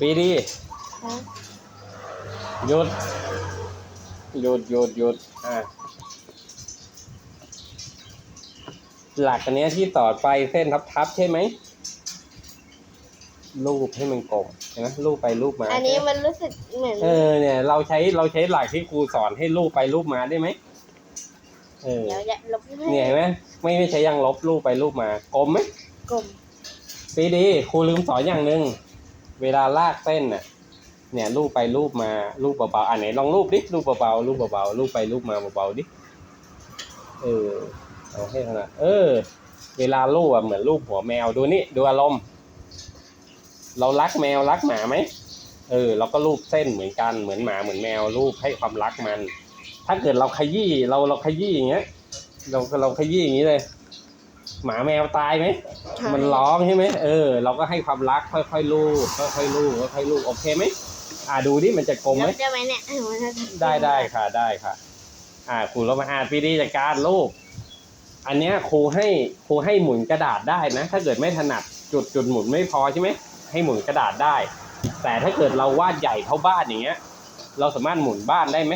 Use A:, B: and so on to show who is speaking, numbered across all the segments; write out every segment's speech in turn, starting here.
A: ปีดี
B: ฮะ
A: หยุดหยุดหยุดหยุดอะหลักอันเนี้ยที่ต่อไปเส้นทับๆใช่ไหมรูปให้มันกลมเห็นไหมรูปไปรูปมา
B: อันนี้มันรู้สึกเหมือน
A: เออเนี่ย เราใช้เราใช้หลักที่ครูสอนให้รูปไปรูปมาได้ไหม เออ
B: เดี๋ยวจะลบให้
A: เนี่ยเห็นไหมไม่ไม่ใช้ยังลบรูปไปรูปมากลมไหม
B: กลม
A: ปีดีครูลืมสอนอย่างหนึ่งเวลาลากเส้นน่ะ เนี่ยรูปไปรูปมารูปเบาๆอันไหนลองรูปดิรูปเบาๆรูปเบาๆรูปไปรูปมาเบาๆดิเออเอาให้ถนัดเออ เวลารูปอะเหมือนรูปหัวแมวดูนี่ดูอารมณ์เรารักแมวรักหมาไหมเออเราก็รูปเส้นเหมือนกันเหมือนหมาเหมือนแมวรูปให้ความรักมัน ถ้าเกิดเราขยี้เราเราขยี้อย่างเงี้ย เราเราขยี้อย่างนี้เลย หมาแมวตายไหมมันร้องใช่ไหมเออเราก็ให้ความรักค่อยๆลูบค่อยๆลูบค่อยๆลูบโอเคไหมอ่าดูดิมันจะกลมไหม
B: ลบได้ไหมเนี่ยมันจะ
A: ได้ได้ค่ะได้ค่ะ อ่าครูเรามาอ่านปีดีจากการลูกอันเนี้ยครูให้ครูให้หมุนกระดาษได้นะ ถ้าเกิดไม่ถนัดจุดจุดหมุนไม่พอใช่ไหมให้หมุนกระดาษได้ แต่ถ้าเกิดเราวาดใหญ่เท่าบ้านอย่างเงี้ย เราสามารถหมุนบ้านได้ไหม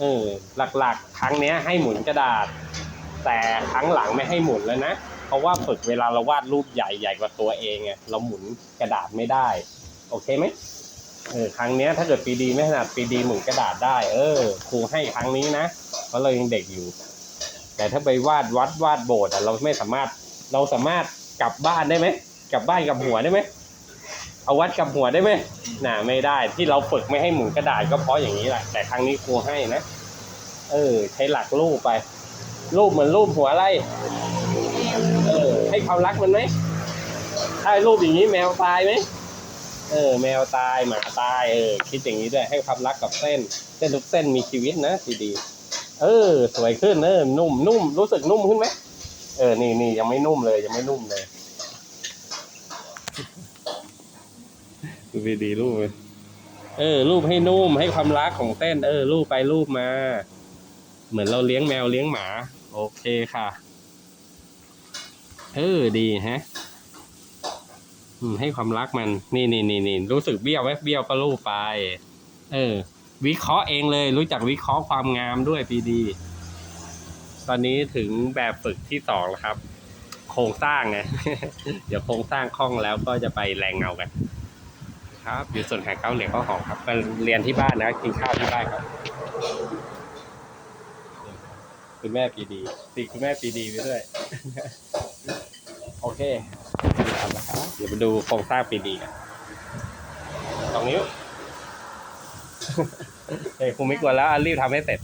A: เออหลักๆ ครั้งเนี้ยให้หมุนกระดาษ แต่ครั้งหลังไม่ให้หมุนแล้วนะ เพราะว่าฝึกเวลาเราวาดรูปใหญ่ใหญ่กว่าตัวเองไงเราหมุนกระดาษไม่ได้ โอเคไหมเออครั้งเนี้ยถ้าเกิดปีดีไม่ถนัดปีดีหมุนกระดาษได้ เออครูให้ครั้งนี้นะเพราะเรายังเด็กอยู่ แต่ถ้าไปวาดวัดวาดโบสถ์อะเราไม่สามารถเราสามารถกลับบ้านได้ไหมกลับบ้านกับหัวได้ไหม เอาวัดกับหัวได้ไหมน่ะไม่ได้ที่เราฝึกไม่ให้หมุนกระดาษก็เพราะอย่างนี้แหละ แต่ครั้งนี้ครูให้นะ เออ ใช้หลักรูปไป รูปเหมือนรูปหัวอะไรเออ ให้ความรักมันไหมถ้ารูปอย่างนี้แมวตายไหมเออ แมวตายหมาตายเออคิดอย่างนี้ด้วยให้ความรักกับเส้น เส้นทุกเส้นมีชีวิตนะดีๆเออ สวยขึ้นเออนุ่มนุ่มรู้สึกนุ่มขึ้นไหมเออนี่นี่ยังไม่นุ่มเลยยังไม่นุ่มเลย ดูดีๆรูปเลยเออ รูปให้นุ่มให้ความรักของเส้น เออ รูปไปรูปมา เหมือนเราเลี้ยงแมวเลี้ยงหมา โอเคค่ะ เออ ดีฮะให้ความรักมัน นี่นี่นี่นี่รู้สึกเบี้ยวไหมเบี้ยวก็รูปไป เออ วิเคราะห์เองเลย รู้จักวิเคราะห์ความงามด้วยปีดี ตอนนี้ถึงแบบฝึกที่สองแล้วครับ โครงสร้างไง เดี๋ยวโครงสร้างคล่องแล้วก็จะไปแรงเงากัน ครับอยู่ส่วนแห่งเก้าเหลียวข้าวหอมครับมาเรียนที่บ้านนะกินข้าวที่บ้านครับ คุณแม่ปีดีติดคุณแม่ปีดีไปด้วย โอเคเอาละครับเดี๋ยวมาดูโครงสร้างปีดีกันสองนิ้วเฮ้ยคุณไม่กลัวแล้วอะรีบทำให้เสร็จ